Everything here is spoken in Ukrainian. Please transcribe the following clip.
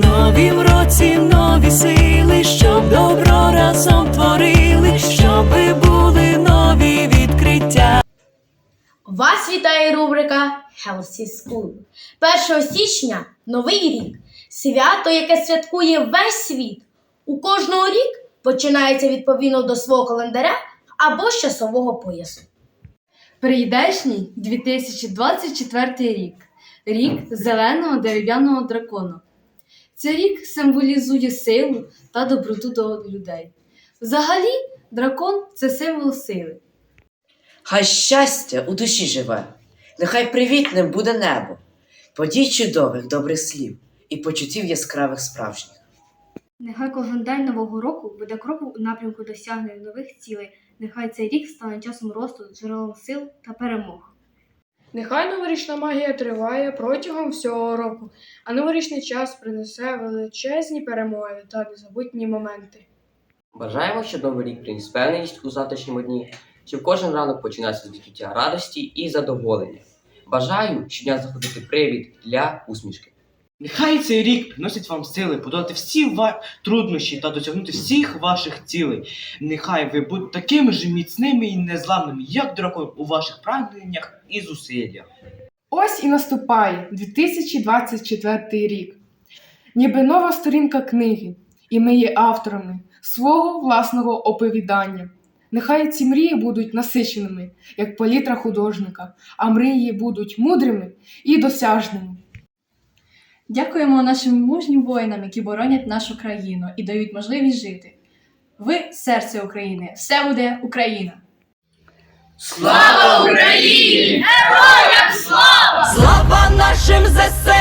новім році нові сили, щоб добро разом творили, щоби були нові відкриття. Вас вітає рубрика Healthy School. 1 січня новий рік. Свято, яке святкує весь світ. У кожного рік починається відповідно до свого календаря або з часового поясу. Прийдешній 2024 рік рік зеленого дерев'яного дракона. Цей рік символізує силу та доброту до людей. Взагалі, дракон це символ сили. Хай щастя у душі живе, нехай привітним буде небо, подій чудових добрих слів і почуттів яскравих справжніх. Нехай кожен день нового року буде кроком у напрямку досягнення нових цілей. Нехай цей рік стане часом росту, джерелом сил та перемог. Нехай новорічна магія триває протягом всього року, а новорічний час принесе величезні перемоги та незабутні моменти. Бажаємо, щоб новий рік приніс впевненість у завтрашньому дні, щоб кожен ранок починався з відчуття радості і задоволення. Бажаю щодня знаходити привід для усмішки. Нехай цей рік приносить вам сили подолати всі ва... труднощі та досягнути всіх ваших цілей. Нехай ви будете такими ж міцними і незламними, як дракон у ваших прагненнях і зусиллях. Ось і наступає 2024 рік. Ніби нова сторінка книги, і ми є авторами свого власного оповідання. Нехай ці мрії будуть насиченими, як палітра художника, а мрії будуть мудрими і досяжними. Дякуємо нашим мужнім воїнам, які боронять нашу країну і дають можливість жити. Ви серце України, все буде Україна! Слава Україні! Героям Слава нашим й вільному народу!